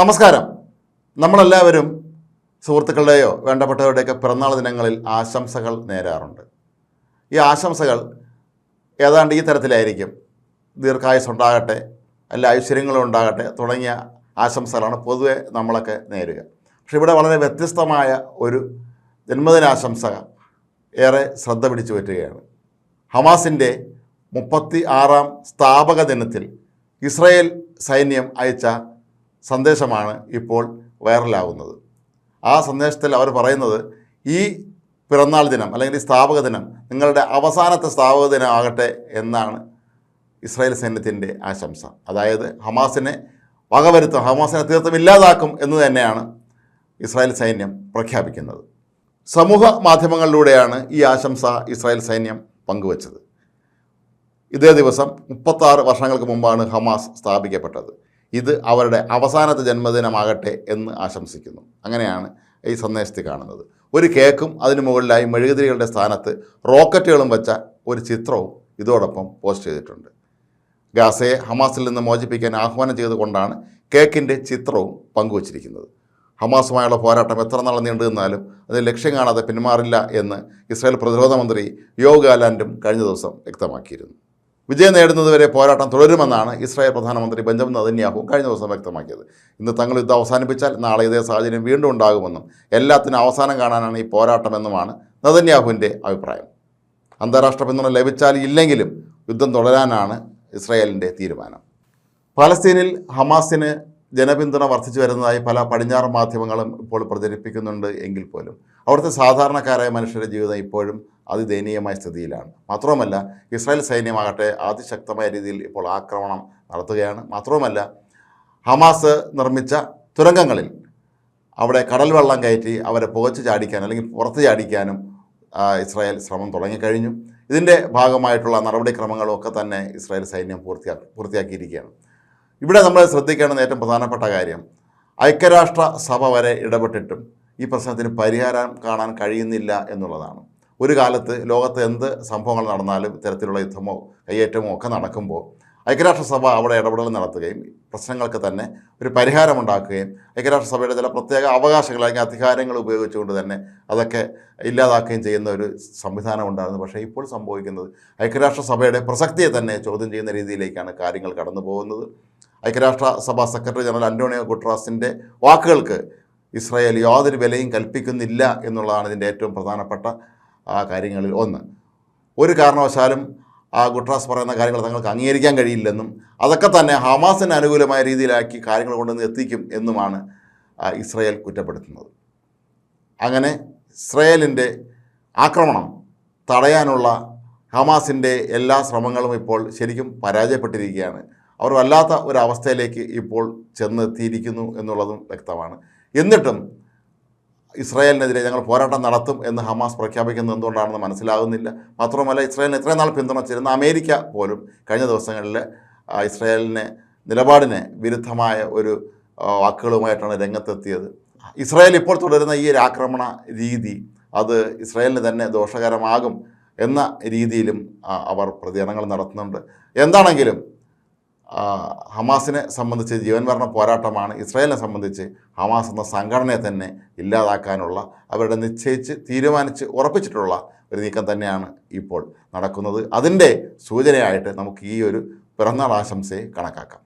നമസ്കാരം. നമ്മളെല്ലാവരും സുഹൃത്തുക്കളുടെയോ വേണ്ടപ്പെട്ടവരുടെയൊക്കെ പിറന്നാൾ ദിനങ്ങളിൽ ആശംസകൾ നേരാറുണ്ട്. ഈ ആശംസകൾ ഏതാണ്ട് ഈ തരത്തിലായിരിക്കും. ദീർഘായുസ് ഉണ്ടാകട്ടെ അല്ല ഐശ്വര്യങ്ങളും ഉണ്ടാകട്ടെ തുടങ്ങിയ ആശംസകളാണ് പൊതുവെ നമ്മളൊക്കെ നേരുക. പക്ഷെ ഇവിടെ വളരെ വ്യത്യസ്തമായ ഒരു ജന്മദിനാശംസ ഏറെ ശ്രദ്ധ പിടിച്ചു പറ്റുകയാണ്. ഹമാസിന്റെ മുപ്പത്തി ആറാം സ്ഥാപക ദിനത്തിൽ ഇസ്രയേൽ സൈന്യം അയച്ച സന്ദേശമാണ് ഇപ്പോൾ വൈറലാകുന്നത് ആ സന്ദേശത്തിൽ അവർ പറയുന്നത് ഈ പിറന്നാൾ ദിനം അല്ലെങ്കിൽ ഈ സ്ഥാപക ദിനം നിങ്ങളുടെ അവസാനത്തെ സ്ഥാപക ദിനമാകട്ടെ എന്നാണ് ഇസ്രായേൽ സൈന്യത്തിന്റെ ആശംസ. അതായത് ഹമാസിനെ വകവരുത്തും ഹമാസിനെ തീർത്തും ഇല്ലാതാക്കും എന്ന് തന്നെയാണ് ഇസ്രായേൽ സൈന്യം പ്രഖ്യാപിക്കുന്നത്. സമൂഹ മാധ്യമങ്ങളിലൂടെയാണ് ഈ ആശംസ ഇസ്രായേൽ സൈന്യം പങ്കുവച്ചത്. ഇതേ ദിവസം മുപ്പത്താറ് വർഷങ്ങൾക്ക് മുമ്പാണ് ഹമാസ് സ്ഥാപിക്കപ്പെട്ടത്. ഇത് അവരുടെ അവസാനത്തെ ജന്മദിനമാകട്ടെ എന്ന് ആശംസിക്കുന്നു. അങ്ങനെയാണ് ഈ സന്ദേശത്തിൽ കാണുന്നത്. ഒരു കേക്കും അതിന് മുകളിലായി മെഴുകുതിരികളുടെ സ്ഥാനത്ത് റോക്കറ്റുകളും വെച്ച ഒരു ചിത്രവും ഇതോടൊപ്പം പോസ്റ്റ് ചെയ്തിട്ടുണ്ട്. ഗാസയെ ഹമാസിൽ നിന്ന് മോചിപ്പിക്കാൻ ആഹ്വാനം ചെയ്തുകൊണ്ടാണ് കേക്കിന്റെ ചിത്രവും പങ്കുവച്ചിരിക്കുന്നത്. ഹമാസുമായുള്ള പോരാട്ടം എത്ര നാൾ നീണ്ടു നിന്നാലും അത് ലക്ഷ്യം കാണാതെ പിന്മാറില്ല എന്ന് ഇസ്രായേൽ പ്രതിരോധ മന്ത്രി യോഗ് ഗാലാൻഡും കഴിഞ്ഞ ദിവസം വ്യക്തമാക്കിയിരുന്നു. വിജയം നേടുന്നതുവരെ പോരാട്ടം തുടരുമെന്നാണ് ഇസ്രായേൽ പ്രധാനമന്ത്രി ബെഞ്ചമിൻ നദന്യാഹു കഴിഞ്ഞ ദിവസം വ്യക്തമാക്കിയത്. ഇന്ന് തങ്ങൾ യുദ്ധം അവസാനിപ്പിച്ചാൽ നാളെ ഇതേ സാഹചര്യം വീണ്ടും ഉണ്ടാകുമെന്നും എല്ലാത്തിനും അവസാനം കാണാനാണ് ഈ പോരാട്ടമെന്നുമാണ് നദന്യാഹുവിന്റെ അഭിപ്രായം. അന്താരാഷ്ട്ര പിന്തുണ ലഭിച്ചാൽ ഇല്ലെങ്കിലും യുദ്ധം തുടരാനാണ് ഇസ്രായേലിന്റെ തീരുമാനം. പലസ്തീനിൽ ഹമാസിന് ജനപിന്തുണ വർദ്ധിച്ചു വരുന്നതായി പല പടിഞ്ഞാറ് മാധ്യമങ്ങളും ഇപ്പോൾ പ്രചരിപ്പിക്കുന്നുണ്ട് എങ്കിൽ പോലും. അവിടുത്തെ സാധാരണക്കാരായ മനുഷ്യരുടെ ജീവിതം ഇപ്പോഴും അതിദയനീയമായ സ്ഥിതിയിലാണ്. മാത്രവുമല്ല ഇസ്രായേൽ സൈന്യമാകട്ടെ അതിശക്തമായ രീതിയിൽ ഇപ്പോൾ ആക്രമണം നടത്തുകയാണ്. മാത്രവുമല്ല ഹമാസ് നിർമ്മിച്ച തുരങ്കങ്ങളിൽ അവിടെ കടൽ വെള്ളം കയറ്റി അവരെ പുകച്ച് ചാടിക്കാൻ അല്ലെങ്കിൽ പുറത്ത് ചാടിക്കാനും ഇസ്രായേൽ ശ്രമം തുടങ്ങിക്കഴിഞ്ഞു. ഇതിന്റെ ഭാഗമായിട്ടുള്ള നടപടിക്രമങ്ങളും ഒക്കെ തന്നെ ഇസ്രായേൽ സൈന്യം പൂർത്തിയാക്കി പൂർത്തിയാക്കിയിരിക്കുകയാണ്. ഇവിടെ നമ്മൾ ശ്രദ്ധിക്കേണ്ടുന്ന ഏറ്റവും പ്രധാനപ്പെട്ട കാര്യം ഐക്യരാഷ്ട്ര സഭ വരെ ഇടപെട്ടിട്ടും ഈ പ്രശ്നത്തിന് പരിഹാരം കാണാൻ കഴിയുന്നില്ല എന്നുള്ളതാണ്. ഒരു കാലത്ത് ലോകത്ത് എന്ത് സംഭവങ്ങൾ നടന്നാലും ഇത്തരത്തിലുള്ള യുദ്ധമോ കയ്യേറ്റമോ ഒക്കെ നടക്കുമ്പോൾ ഐക്യരാഷ്ട്രസഭ അവിടെ ഇടപെടൽ നടത്തുകയും പ്രശ്നങ്ങൾക്ക് തന്നെ ഒരു പരിഹാരമുണ്ടാക്കുകയും ഐക്യരാഷ്ട്രസഭയുടെ ചില പ്രത്യേക അവകാശങ്ങൾ അല്ലെങ്കിൽ അധികാരങ്ങൾ ഉപയോഗിച്ചുകൊണ്ട് തന്നെ അതൊക്കെ ഇല്ലാതാക്കുകയും ചെയ്യുന്ന ഒരു സംവിധാനം ഉണ്ടായിരുന്നു. പക്ഷേ ഇപ്പോൾ സംഭവിക്കുന്നത് ഐക്യരാഷ്ട്രസഭയുടെ പ്രസക്തിയെ തന്നെ ചോദ്യം ചെയ്യുന്ന രീതിയിലേക്കാണ് കാര്യങ്ങൾ കടന്നു പോകുന്നത് ഐക്യരാഷ്ട്രസഭ സെക്രട്ടറി ജനറൽ അന്റോണിയോ ഗുട്രാസിന്റെ വാക്കുകൾക്ക് ഇസ്രായേൽ യാതൊരു വിലയും കൽപ്പിക്കുന്നില്ല എന്നുള്ളതാണ് ഇതിന്റെ ഏറ്റവും പ്രധാനപ്പെട്ട കാര്യങ്ങളിൽ ഒന്ന്. ഒരു കാരണവശാലും ആ ഗുട്രാസ് പറയുന്ന കാര്യങ്ങൾ തങ്ങൾക്ക് അംഗീകരിക്കാൻ കഴിയില്ലെന്നും അതൊക്കെ തന്നെ ഹമാസിന് അനുകൂലമായ രീതിയിലാക്കി കാര്യങ്ങൾ കൊണ്ടുവന്ന് എത്തിക്കും എന്നുമാണ് ഇസ്രായേൽ കുറ്റപ്പെടുത്തുന്നത്. അങ്ങനെ ഇസ്രയേലിന്റെ ആക്രമണം തടയാനുള്ള ഹമാസിന്റെ എല്ലാ ശ്രമങ്ങളും ഇപ്പോൾ ശരിക്കും പരാജയപ്പെട്ടിരിക്കുകയാണ്. അവർ വല്ലാത്ത ഒരവസ്ഥയിലേക്ക് ഇപ്പോൾ ചെന്നെത്തിയിരിക്കുന്നു എന്നുള്ളതും വ്യക്തമാണ്. എന്നിട്ടും ഇസ്രായേലിനെതിരെ ഞങ്ങൾ പോരാട്ടം നടത്തും എന്ന് ഹമാസ് പ്രഖ്യാപിക്കുന്നത് എന്തുകൊണ്ടാണെന്ന് മനസ്സിലാകുന്നില്ല. മാത്രമല്ല ഇസ്രായേലിന് ഇത്രയും നാൾ പിന്തുണച്ചിരുന്ന അമേരിക്ക പോലും കഴിഞ്ഞ ദിവസങ്ങളിൽ ഇസ്രായേലിനെ നിലപാടിന് വിരുദ്ധമായ ഒരു വാക്കുകളുമായിട്ടാണ് രംഗത്തെത്തിയത്. ഇസ്രായേൽ ഇപ്പോൾ തുടരുന്ന ഈ ഒരു ആക്രമണ രീതി അത് ഇസ്രായേലിന് തന്നെ ദോഷകരമാകും എന്ന രീതിയിലും അവർ പ്രതികരണങ്ങൾ നടത്തുന്നുണ്ട്. എന്താണെങ്കിലും ഹമാസിനെ സംബന്ധിച്ച് ജീവൻ മരണ പോരാട്ടമാണ് ഇസ്രായേലിനെ സംബന്ധിച്ച് ഹമാസ് എന്ന സംഘടനയെ തന്നെ ഇല്ലാതാക്കാനുള്ള അവരുടെ നിശ്ചയിച്ച് തീരുമാനിച്ച് ഉറപ്പിച്ചിട്ടുള്ള ഒരു നീക്കം തന്നെയാണ് ഇപ്പോൾ നടക്കുന്നത്. അതിന്റെ സൂചനയായിട്ട് നമുക്ക് ഈ ഒരു പിറന്നാൾ ആശംസയെ കണക്കാക്കാം.